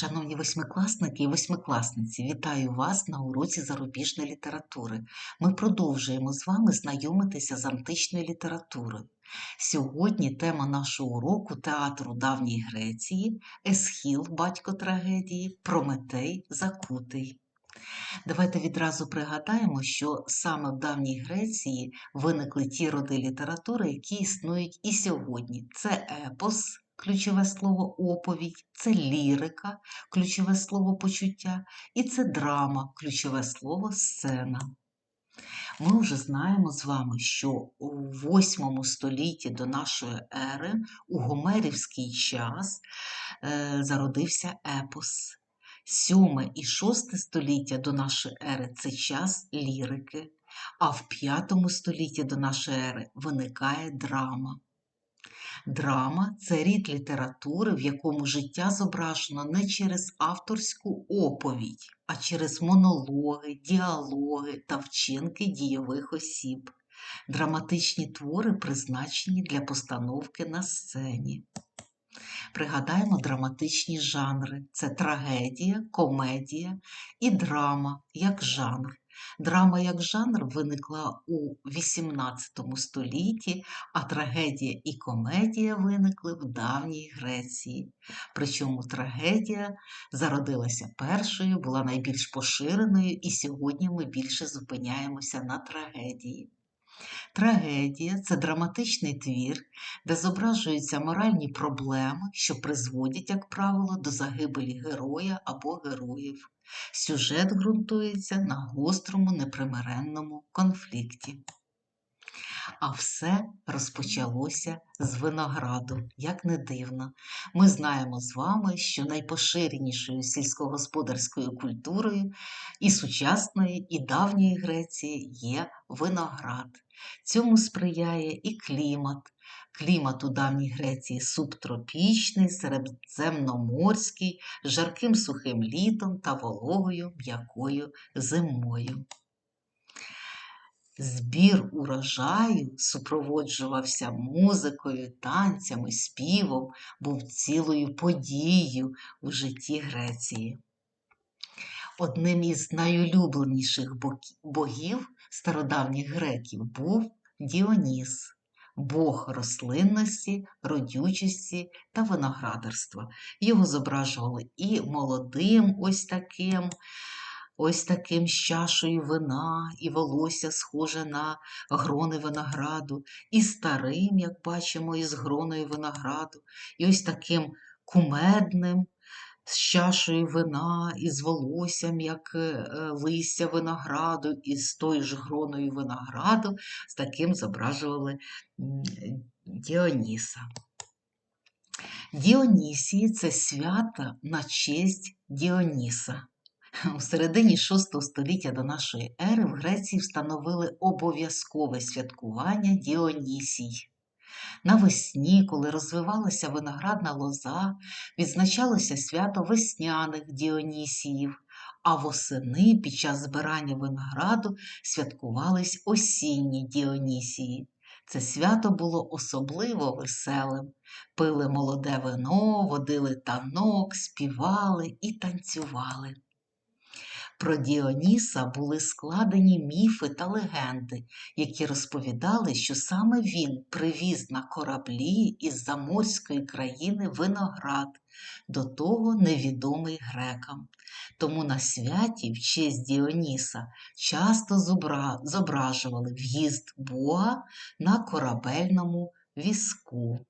Шановні восьмикласники і восьмикласниці, вітаю вас на уроці зарубіжної літератури. Ми продовжуємо з вами знайомитися з античною літературою. Сьогодні тема нашого уроку театру давньої Греції, Есхіл, батько трагедії, Прометей Закутий. Давайте відразу пригадаємо, що саме в давній Греції виникли ті роди літератури, які існують і сьогодні. Це епос, ключове слово оповідь, це лірика, ключове слово почуття, і це драма, ключове слово сцена. Ми вже знаємо з вами, що у 8 столітті до нашої ери у Гомерівський час е, зародився епос. 7 і 6 століття до нашої ери це час лірики, а в 5 столітті до нашої ери виникає драма. Драма це рід літератури, в якому життя зображено не через авторську оповідь, а через монологи, діалоги та вчинки дійових осіб. Драматичні твори призначені для постановки на сцені. Пригадаємо драматичні жанри: це трагедія, комедія і драма як жанр. Драма як жанр виникла у XVIII столітті, а трагедія і комедія виникли в давній Греції. Причому трагедія зародилася першою, була найбільш поширеною, і сьогодні ми більше зупиняємося на трагедії. Трагедія це драматичний твір, де зображуються моральні проблеми, що призводять, як правило, до загибелі героя або героїв. Сюжет ґрунтується на гострому непримиренному конфлікті. А все розпочалося з винограду, як не дивно. Ми знаємо з вами, що найпоширенішою сільськогосподарською культурою і сучасної, і давньої Греції є виноград. Цьому сприяє і клімат. Клімат у давній Греції субтропічний, середземноморський, з жарким сухим літом та вологою м'якою зимою. Збір урожаю супроводжувався музикою, танцями, співом, був цілою подією у житті Греції. Одним із найулюбленіших богів стародавніх греків був Діоніс, бог рослинності, родючості та виноградарства. Його зображували і молодим, ось таким ось таким з чашею вина, і волосся схоже на грони винограду, і старим, як бачимо, із гроною винограду, і ось таким кумедним. З чашею вина, і з волоссям, як е, листя винограду, і з тою ж гроною винограду, з таким зображували Діоніса. Діонісії це свято на честь Діоніса. У середині VI століття до нашої ери в Греції встановили обов'язкове святкування Діонісій. Навесні, коли розвивалася виноградна лоза, відзначалося свято весняних Діонісіїв, а восени під час збирання винограду святкувались осінні Діонісії. Це свято було особливо веселим. Пили молоде вино, водили танок, співали і танцювали. Про Діоніса були складені міфи та легенди, які розповідали, що саме він привіз на кораблі із заморської країни виноград, до того невідомий грекам. Тому на святі в честь Діоніса часто зображували в'їзд Бога на корабельному візку.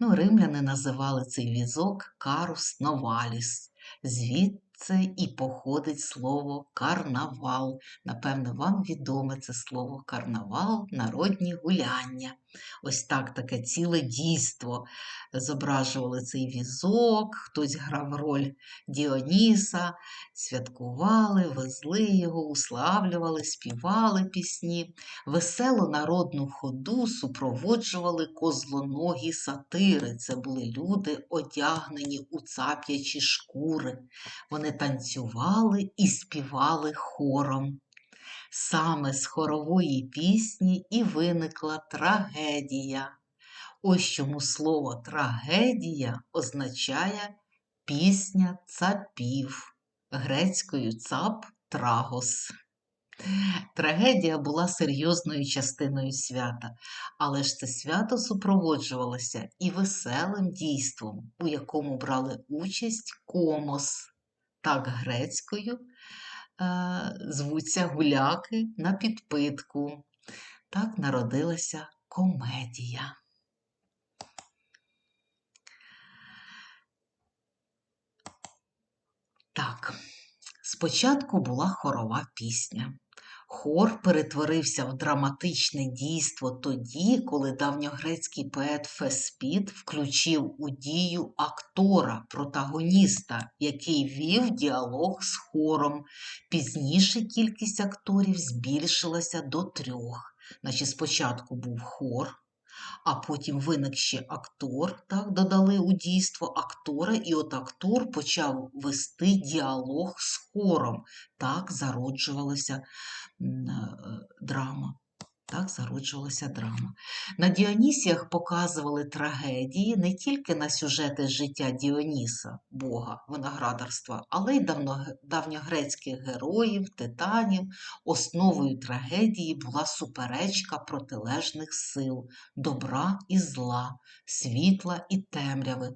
Ну, Римляни називали цей візок Карус Новаліс. Звід це і походить слово карнавал. Напевно, вам відоме це слово карнавал, народні гуляння. Ось так таке ціле дійство. Зображували цей візок, хтось грав роль Діоніса, святкували, везли його, уславлювали, співали пісні. Веселу народну ходу супроводжували козлоногі сатири. Це були люди, одягнені у цап'ячі шкури. Вони танцювали і співали хором. Саме з хорової пісні і виникла трагедія. Ось чому слово трагедія означає Пісня цапів, грецькою цап трагос. Трагедія була серйозною частиною свята, але ж це свято супроводжувалося і веселим дійством, у якому брали участь комос. Так грецькою звуться гуляки на підпитку. Так народилася комедія. Так, спочатку була хорова пісня. Хор перетворився в драматичне дійство тоді, коли давньогрецький поет Феспід включив у дію актора, протагоніста, який вів діалог з хором. Пізніше кількість акторів збільшилася до трьох. Значить, спочатку був хор, а потім виник ще актор, так, додали у дійство актора, і от актор почав вести діалог з хором. Так зароджувалася е, драма. Так зароджувалася драма. На Діонісіях показували трагедії не тільки на сюжети життя Діоніса, бога виноградарства, але й давньогрецьких героїв, титанів. Основою трагедії була суперечка протилежних сил, добра і зла, світла і темряви.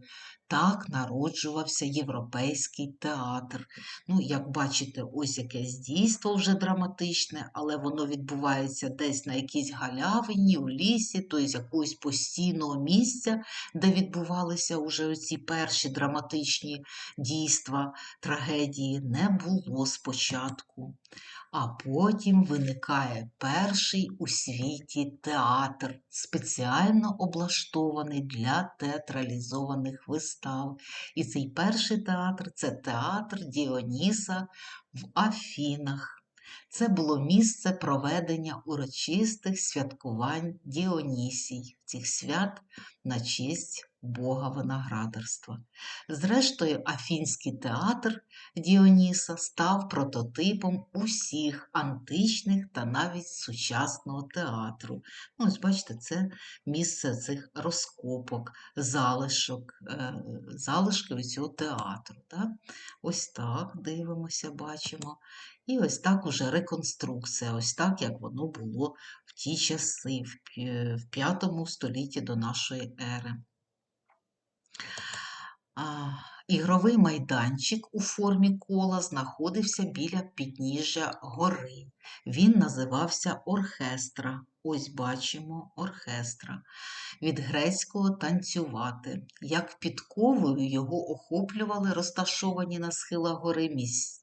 Так народжувався європейський театр. Ну, як бачите, ось якесь дійство вже драматичне, але воно відбувається десь на якійсь галявині, у лісі, тобто з якогось постійного місця, де відбувалися вже оці перші драматичні дійства, трагедії, не було спочатку. А потім виникає перший у світі театр, спеціально облаштований для театралізованих вистав. І цей перший театр це театр Діоніса в Афінах. Це було місце проведення урочистих святкувань Діонісій, цих свят на честь Бога виноградарства. Зрештою, Афінський театр Діоніса став прототипом усіх античних та навіть сучасного театру. Ну, ось бачите, це місце цих розкопок, залишок, е, залишків цього театру. Так? Ось так дивимося, бачимо. І ось так уже реконструкція, ось так, як воно було в ті часи, в пі- в п'ятому столітті до нашої ери. Ігровий майданчик у формі кола знаходився біля підніжжя гори. Він називався оркестра. Ось бачимо оркестра. Від грецького танцювати. Як підковою його охоплювали розташовані на схилах гори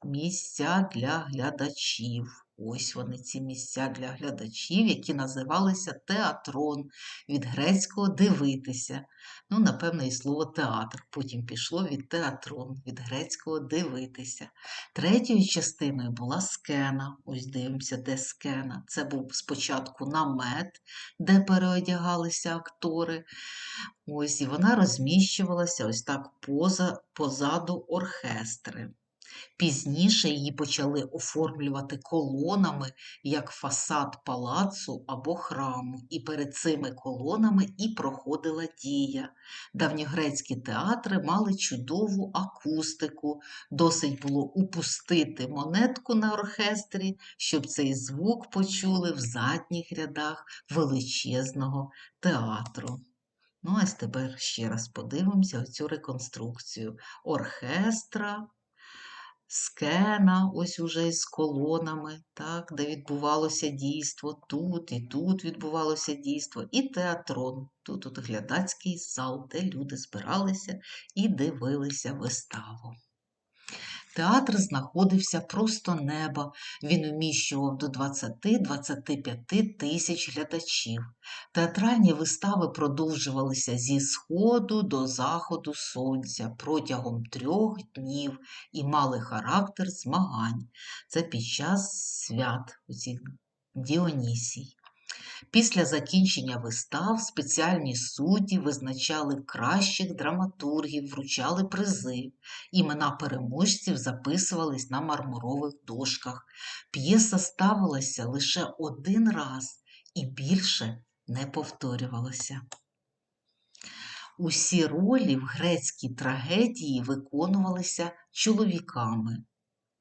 місця для глядачів. Ось вони, ці місця для глядачів, які називалися театрон, від грецького дивитися. Ну, напевно, і слово театр. Потім пішло від театрон, від грецького дивитися. Третьою частиною була скена. Ось дивимося, де скена. Це був спочатку намет, де переодягалися актори. Ось, і вона розміщувалася ось так поза, позаду оркестри. Пізніше її почали оформлювати колонами як фасад палацу або храму, і перед цими колонами і проходила дія. Давньогрецькі театри мали чудову акустику, досить було упустити монетку на оркестрі, щоб цей звук почули в задніх рядах величезного театру. Ну, ось тепер ще раз подивимося цю реконструкцію оркестра скена, ось уже із колонами, так, де відбувалося дійство, тут і тут відбувалося дійство, і театрон. Тут от глядацький зал, де люди збиралися і дивилися виставу. Театр знаходився просто неба. Він вміщував до 20-25 тисяч глядачів. Театральні вистави продовжувалися зі сходу до заходу сонця протягом трьох днів і мали характер змагань. Це під час свят оцих Діонісій. Після закінчення вистав спеціальні судді визначали кращих драматургів, вручали призи. Імена переможців записувались на мармурових дошках. П'єса ставилася лише один раз і більше не повторювалася. Усі ролі в грецькій трагедії виконувалися чоловіками.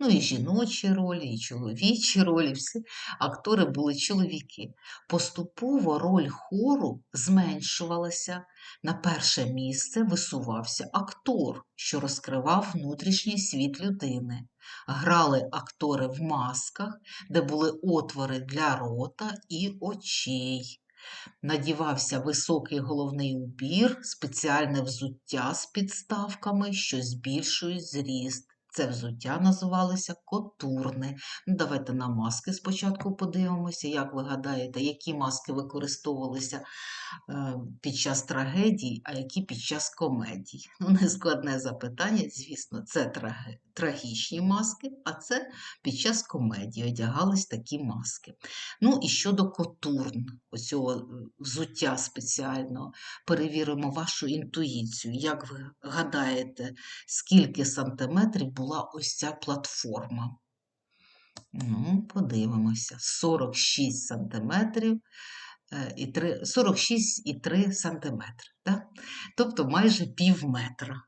Ну і жіночі ролі, і чоловічі ролі, всі актори були чоловіки. Поступово роль хору зменшувалася. На перше місце висувався актор, що розкривав внутрішній світ людини. Грали актори в масках, де були отвори для рота і очей. Надівався високий головний убір, спеціальне взуття з підставками, що збільшують зріст. Це взуття називалося котурни. Ну, давайте на маски спочатку подивимося. Як ви гадаєте, які маски використовувалися е, під час трагедій, а які під час комедій? Ну, нескладне запитання, звісно, це трагічні маски, а це під час комедії одягались такі маски. Ну і щодо котурн, оцього е, взуття спеціального, перевіримо вашу інтуїцію. Як ви гадаєте, скільки сантиметрів була ось ця платформа? Ну, подивимося. 46 сантиметрів. е, І 3, 46,3 сантиметри. Так? Тобто майже пів метра.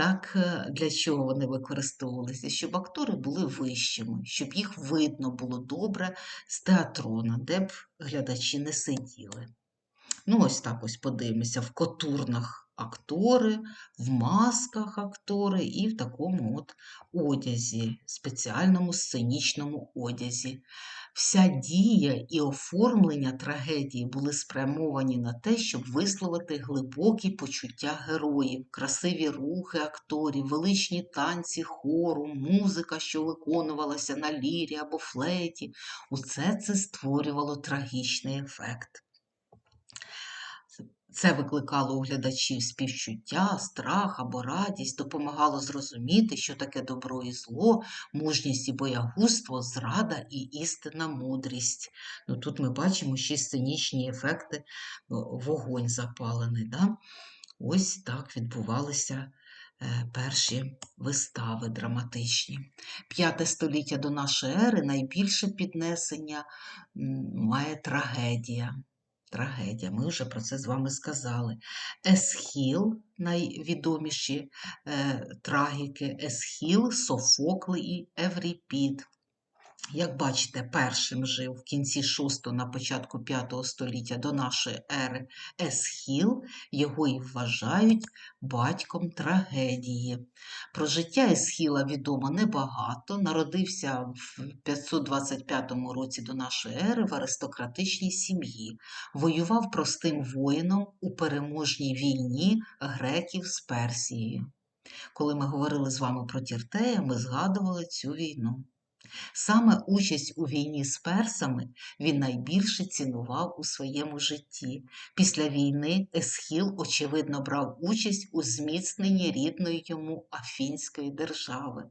Так, е, для чого вони використовувалися? Щоб актори були вищими, щоб їх видно було добре з театрона, де б глядачі не сиділи. Ну, ось так ось подивимося, в котурнах актори, в масках актори і в такому от одязі, спеціальному сценічному одязі. Вся дія і оформлення трагедії були спрямовані на те, щоб висловити глибокі почуття героїв, красиві рухи акторів, величні танці хору, музика, що виконувалася на лірі або флейті. Усе це створювало трагічний ефект. Це викликало у глядачів співчуття, страх або радість, допомагало зрозуміти, що таке добро і зло, мужність і боягузтво, зрада і істинна мудрість. Ну, тут ми бачимо ще сценічні ефекти, вогонь запалений. Да? Ось так відбувалися е, перші вистави драматичні. П'яте століття до нашої ери найбільше піднесення має трагедія. Трагедія, ми вже про це з вами сказали. Есхіл, найвідоміші е, трагіки, Есхіл, Софокли і Евріпід. Як бачите, першим жив в кінці 6 на початку 5 століття до нашої ери Есхіл, його і вважають батьком трагедії. Про життя Есхіла відомо небагато. Народився в 525 році до нашої ери в аристократичній сім'ї. Воював простим воїном у переможній війні греків з Персією. Коли ми говорили з вами про Тіртея, ми згадували цю війну. Саме участь у війні з персами він найбільше цінував у своєму житті. Після війни Есхіл, очевидно, брав участь у зміцненні рідної йому Афінської держави.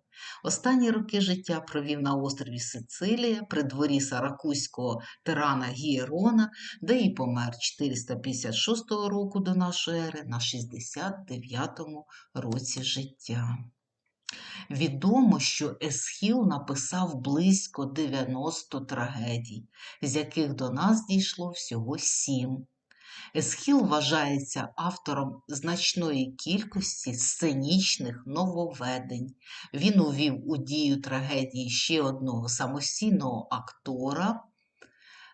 Останні роки життя провів на острові Сицилія при дворі саракузького тирана Гієрона, де і помер 456 року до нашої ери на 69-му році життя. Відомо, що Есхіл написав близько 90 трагедій, з яких до нас дійшло всього сім. Есхіл вважається автором значної кількості сценічних нововведень. Він увів у дію трагедії ще одного самостійного актора,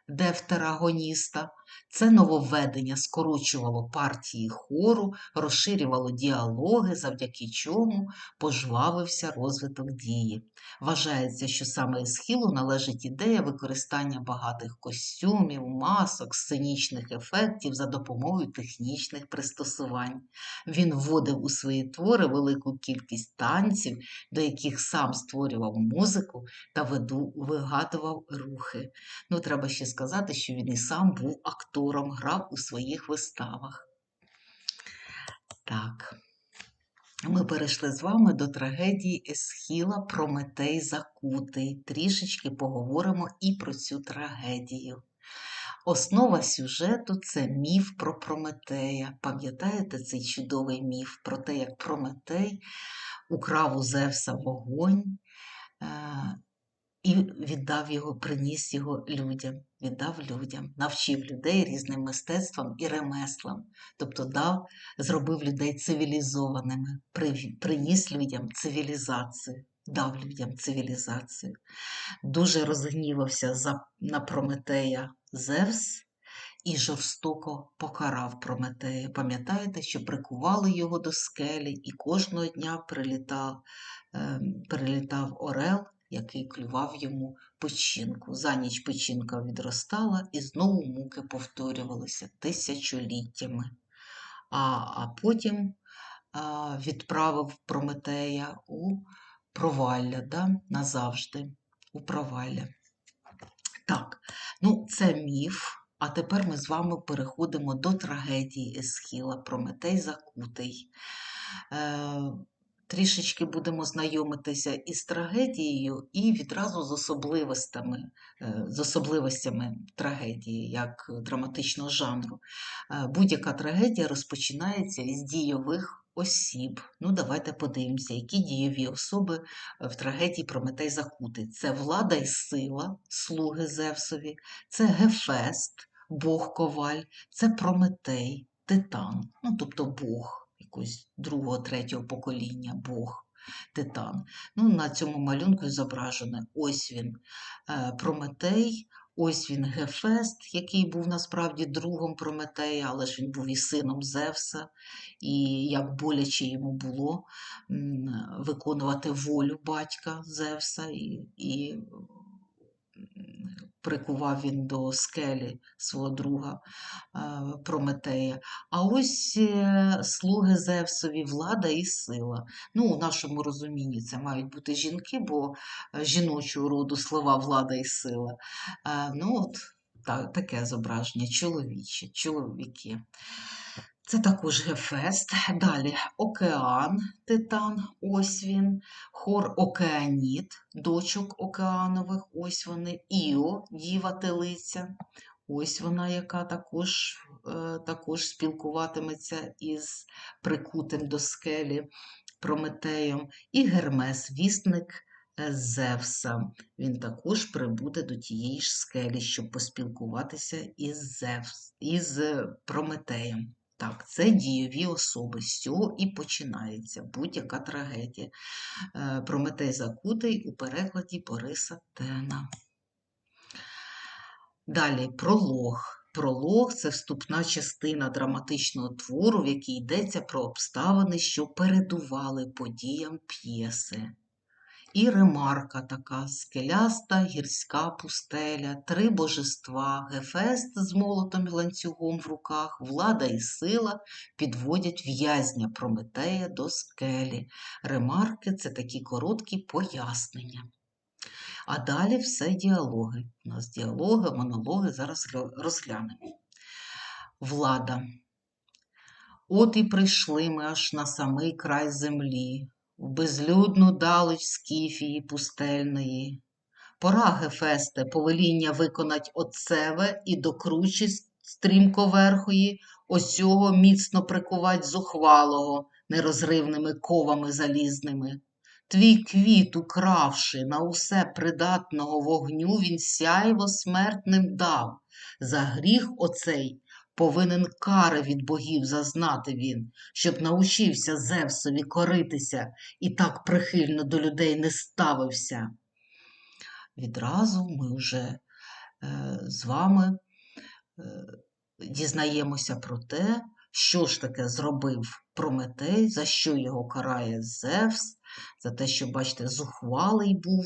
дефтерагоніста. Це нововведення скорочувало партії хору, розширювало діалоги, завдяки чому пожвавився розвиток дії. Вважається, що саме із схилу належить ідея використання багатих костюмів, масок, сценічних ефектів за допомогою технічних пристосувань. Він вводив у свої твори велику кількість танців, до яких сам створював музику та вигадував рухи. Ну, треба ще сказати, що він і сам був актором, грав у своїх виставах. Так. Ми перейшли з вами до трагедії Есхіла Прометей Закутий. Трішечки поговоримо і про цю трагедію. Основа сюжету це міф про Прометея. Пам'ятаєте цей чудовий міф про те, як Прометей украв у Зевса вогонь е, і віддав його, приніс його людям, віддав людям, навчив людей різним мистецтвам і ремеслам, тобто дав, зробив людей цивілізованими, приніс людям цивілізацію, дав людям цивілізацію. Дуже розгнівався за, на Прометея Зевс і жорстоко покарав Прометея. Пам'ятаєте, що прикували його до скелі, і кожного дня прилітав, ем, прилітав орел, який клював йому печінку. За ніч печінка відростала, і знову муки повторювалися тисячоліттями. А, а потім а, відправив Прометея у провалля да, назавжди, у провалля. Так, ну це міф. А тепер ми з вами переходимо до трагедії Есхіла Прометей Закутий. Трішечки будемо знайомитися із трагедією і відразу з особливостями, е, з особливостями трагедії, як драматичного жанру. Е, Будь-яка трагедія розпочинається із дійових осіб. Ну, давайте подивимося, які дієві особи е, в трагедії Прометей Закутий. Це влада і сила, слуги Зевсові, це Гефест, Бог Коваль, це Прометей, Титан, ну тобто Бог якогось другого, третього покоління, Бог, Титан. Ну, на цьому малюнку зображено ось він е, Прометей, ось він Гефест, який був насправді другом Прометея, але ж він був і сином Зевса, і як боляче йому було виконувати волю батька Зевса, і, і прикував він до скелі свого друга е, Прометея. А ось е, слуги Зевсові влада і сила. Ну, у нашому розумінні це мають бути жінки, бо е, жіночого роду слова влада і сила. Ну, от та, таке зображення чоловіче, чоловіки. Це також Гефест. Далі океан, Титан, ось він, хор Океаніт, дочок океанових, ось вони, Іо, діва телиця, ось вона, яка також, е, також спілкуватиметься із прикутим до скелі Прометеєм, і Гермес, вісник Зевса. Він також прибуде до тієї ж скелі, щоб поспілкуватися із, Зевс, із е, Прометеєм. Так, це дієві особи. З цього і починається будь-яка трагедія. Е, Прометей Закутий у перекладі Бориса Тена. Далі пролог. Пролог це вступна частина драматичного твору, в якій йдеться про обставини, що передували подіям п'єси. І ремарка така скеляста, гірська пустеля, три божества, Гефест з молотом і ланцюгом в руках, влада і сила підводять в'язня Прометея до скелі. Ремарки це такі короткі пояснення. А далі все діалоги. У нас діалоги, монологи зараз розглянемо. Влада. От і прийшли ми аж на самий край землі, в безлюдну далеч Скіфії пустельної. Пора, Гефесте, повеління виконать отцеве і до кручі стрімко верхої, осього міцно прикувать зухвалого нерозривними ковами залізними. Твій квіт, укравши на усе придатного вогню, він сяйво смертним дав. За гріх оцей повинен кари від богів зазнати він, щоб научився Зевсові коритися і так прихильно до людей не ставився. Відразу ми вже е, з вами е, дізнаємося про те, що ж таке зробив Прометей, за що його карає Зевс, за те, що, бачите, зухвалий був,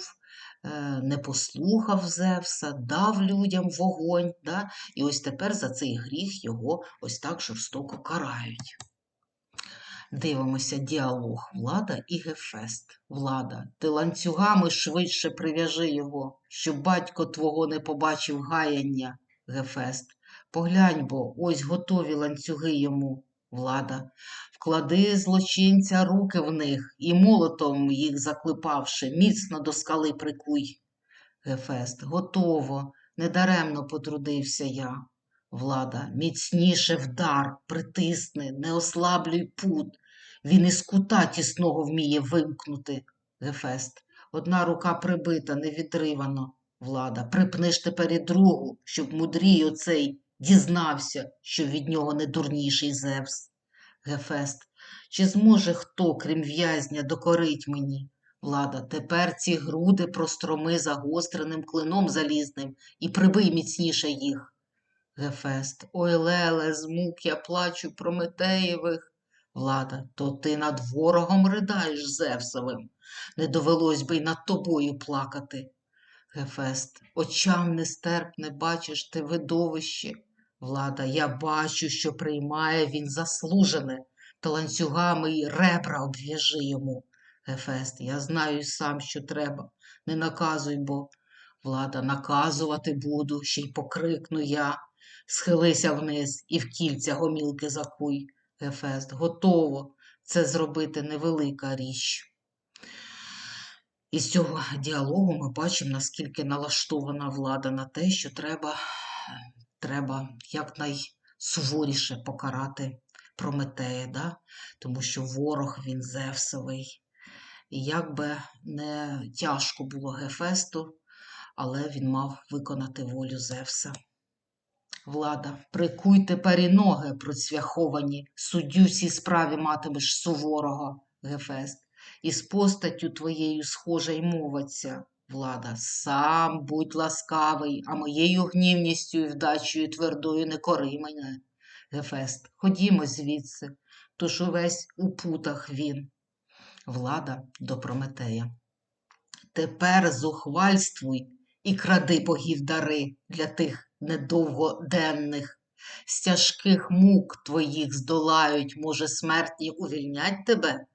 не послухав Зевса, дав людям вогонь. Да? І ось тепер за цей гріх його ось так жорстоко карають. Дивимося діалог Влада і Гефест. Влада, ти ланцюгами швидше прив'яжи його, щоб батько твого не побачив гаяння. Гефест. Поглянь бо, ось готові ланцюги йому. Влада. Вклади злочинця руки в них і молотом їх заклепавши, міцно до скали прикуй. Гефест. Готово, недаремно потрудився я. Влада, міцніше вдар, притисни, не ослаблюй пут. Він із кута тісного вміє вимкнути. Гефест. Одна рука прибита, не відривано, влада. Припниш тепер і другу, щоб мудрій оцей дізнався, що від нього не дурніший Зевс. Гефест. Чи зможе хто, крім в'язня, докорить мені? Влада, тепер ці груди простроми загостреним клином залізним і прибий міцніше їх. Гефест. Ой, Леле, з я плачу Прометеєвих. Влада, то ти над ворогом ридаєш Зевсовим. Не довелось би й над тобою плакати. Гефест. Очам нестерпне бачиш ти видовище. Влада, я бачу, що приймає він заслужене, та ланцюгами й ребра обв'яжи йому. Гефест, я знаю сам, що треба. Не наказуй, бо влада наказувати буду, ще й покрикну я. Схилися вниз і в кільця гомілки закуй. Гефест, готово. Це зробити невелика річ. Із цього діалогу ми бачимо, наскільки налаштована влада на те, що треба, треба якнайсуворіше покарати Прометея, да? тому що ворог він Зевсовий. І як би не тяжко було Гефесту, але він мав виконати волю Зевса. Влада, прикуй тепер і ноги процвяховані, суддю цій справі матимеш суворого, Гефест, і з постаттю твоєю схожа й мовиться. Влада, сам будь ласкавий, а моєю гнівністю і вдачею твердою не кори мене. Гефест, ходімо звідси, тож увесь у путах він. Влада до Прометея. Тепер зухвальствуй і кради богів дари для тих недовгоденних. З тяжких мук твоїх здолають, може, смертні увільнять тебе?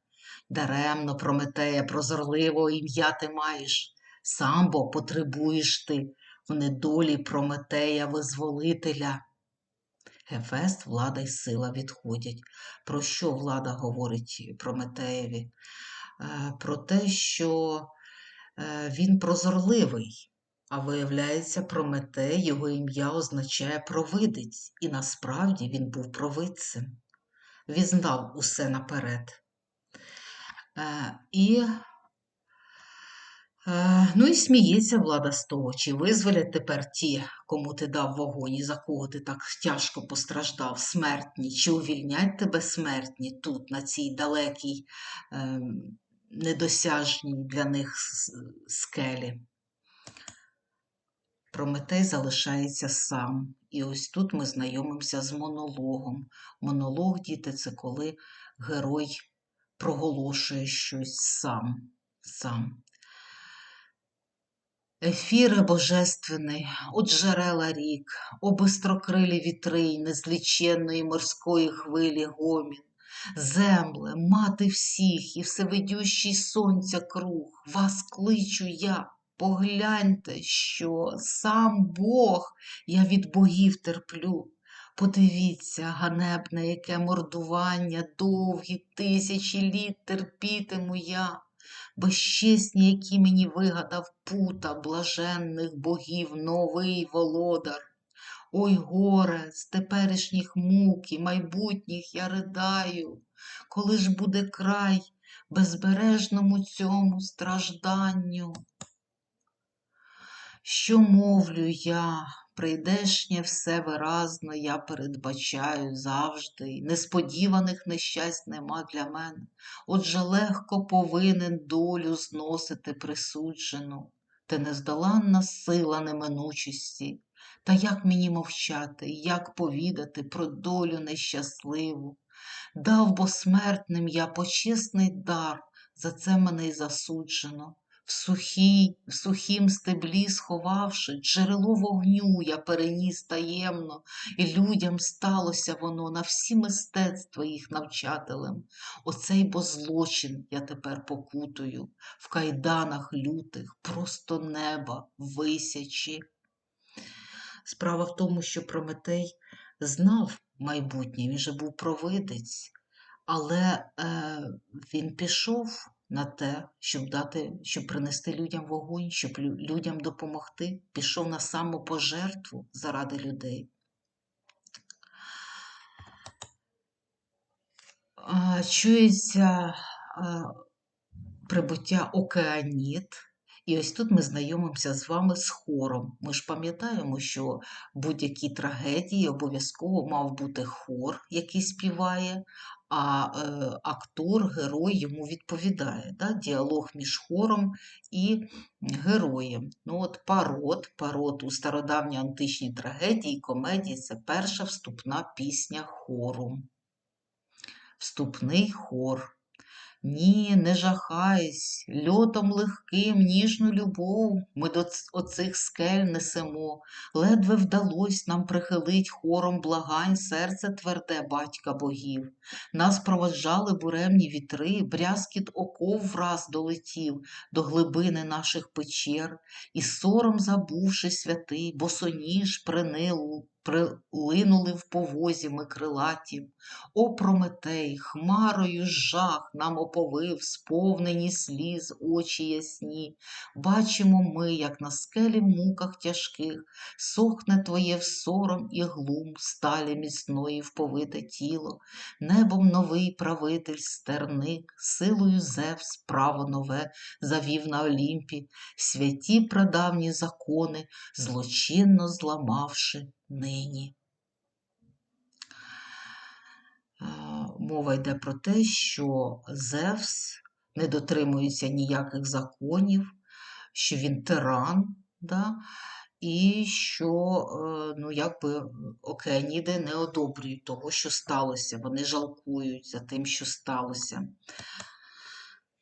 Даремно, Прометея, прозорливого ім'я ти маєш. Сам бо потребуєш ти в недолі Прометея визволителя. Гефест, влада й сила відходять. Про що влада говорить Прометеєві? Е, Про те, що е, він прозорливий, а виявляється, Прометей, його ім'я означає провидець, і насправді він був провидцем. Він знав усе наперед. Е, І Ну і сміється влада з того, чи визволять тепер ті, кому ти дав вогонь, і за кого ти так тяжко постраждав, смертні, чи увільнять тебе смертні тут, на цій далекій, е, недосяжній для них скелі. Прометей залишається сам. І ось тут ми знайомимося з монологом. Монолог, діти, це коли герой проголошує щось сам. сам. Ефіре божественний, от джерела рік, о бистрокрилі вітри й незліченної морської хвилі гомін, земле, мати всіх і всевидющий сонця круг, вас кличу я, погляньте, що сам Бог я від богів терплю. Подивіться, ганебне, яке мордування довгі тисячі літ терпітиму я безчесні, які мені вигадав пута блаженних богів новий володар. Ой, горе, з теперішніх мук і майбутніх я ридаю, коли ж буде край безбережному цьому стражданню. Що мовлю я, Прийдешнє все виразно я передбачаю завжди, несподіваних нещасть нема для мене. Отже, легко повинен долю зносити присуджену, Те нездоланна сила неминучості. Та як мені мовчати, як повідати про долю нещасливу? Дав бо смертним я почесний дар, за це мене й засуджено. В сухій, в сухім стеблі, сховавши, джерело вогню я переніс таємно, і людям сталося воно на всі мистецтва їх навчателем. Оцей бо злочин я тепер покутую, в кайданах лютих, просто неба висячі. Справа в тому, що Прометей знав майбутнє, він же був провидець, але е, він пішов на те, щоб дати, щоб принести людям вогонь, щоб людям допомогти, пішов на самопожертву заради людей. Чується прибуття океаніт. І ось тут ми знайомимося з вами з хором. Ми ж пам'ятаємо, що в будь-якій трагедії обов'язково мав бути хор, який співає, а е, актор, герой йому відповідає. Да? Діалог між хором і героєм. Ну от Парод, парод у стародавній античній трагедії, комедії це перша вступна пісня хору. Вступний хор. Ні, не жахайсь, льотом легким, ніжну любов ми до оцих скель несемо. Ледве вдалось нам прихилить хором благань серце тверде батька богів. Нас проводжали буремні вітри, брязкіт оков враз долетів до глибини наших печер, і сором забувши святий, босоніж принилу, прилинули в повозі ми крилаті. О, Прометей, хмарою жах нам оповив, сповнені сліз очі ясні. Бачимо ми, як на скелі в муках тяжких сохне твоє в сором і глум сталі міцної вповите тіло, небом новий правитель стерник, силою Зевс право нове завів на Олімпі, святі прадавні закони, злочинно зламавши нині. Мова йде про те, що Зевс не дотримується ніяких законів, що він тиран, да? і що е, ну, якби океаніди не одобрюють того, що сталося. Вони жалкують за тим, що сталося.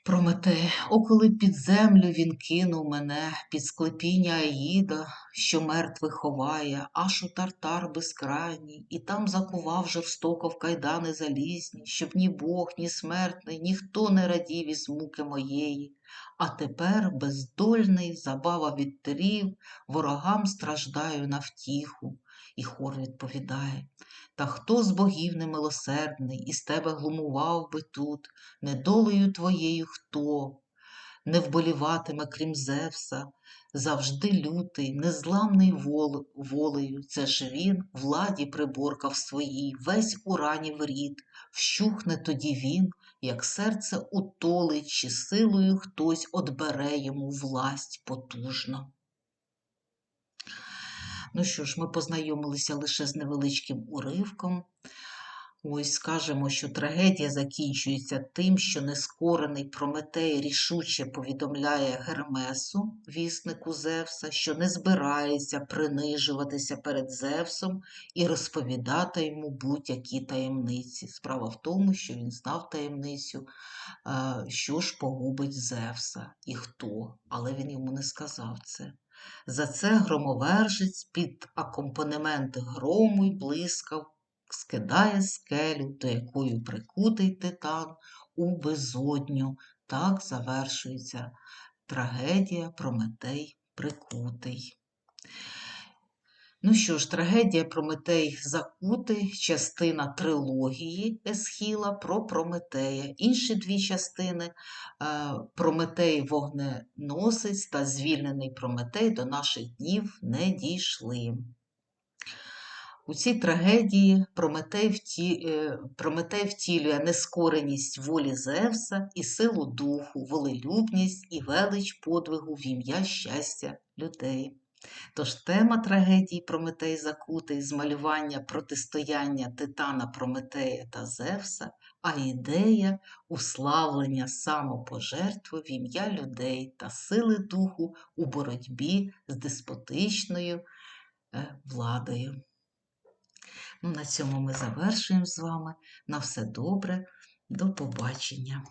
Прометей, о, коли під землю він кинув мене, під склепіння Аїда, що мертвих ховає, аж у тартар безкрайній, і там закував жорстоко в кайдани залізні, щоб ні Бог, ні смертний, ніхто не радів із муки моєї. А тепер бездольний, забава вітрів, ворогам страждаю на втіху. І хор відповідає Та хто з богів немилосердний, із тебе глумував би тут, недолею твоєю хто не вболіватиме, крім Зевса, завжди лютий, незламний вол, волею. Це ж він владі приборкав своїй, весь у рані в рід, вщухне тоді він, як серце утолить, чи силою хтось одбере йому власть потужно. Ну що ж, ми познайомилися лише з невеличким уривком. Ось скажемо, що трагедія закінчується тим, що нескорений Прометей рішуче повідомляє Гермесу, віснику Зевса, що не збирається принижуватися перед Зевсом і розповідати йому будь-які таємниці. Справа в тому, що він знав таємницю, е, що ж погубить Зевса і хто, але він йому не сказав це. За це громовержець під акомпанемент грому й блискав скидає скелю, до якої прикутий титан у безодню. Так завершується трагедія Прометей Прикутий. Ну що ж, трагедія Прометей Закутий, частина трилогії Есхіла про Прометея. Інші дві частини е, Прометей Вогненосець та Звільнений Прометей до наших днів не дійшли. У цій трагедії Прометей, вті... е, Прометей втілює нескореність волі Зевса і силу духу, волелюбність і велич подвигу в ім'я щастя людей. Тож тема трагедії Прометей Закутий змалювання протистояння Титана Прометея та Зевса, а ідея уславлення самопожертви в ім'я людей та сили духу у боротьбі з деспотичною е, владою. Ну, на цьому ми завершуємо з вами. На все добре, до побачення.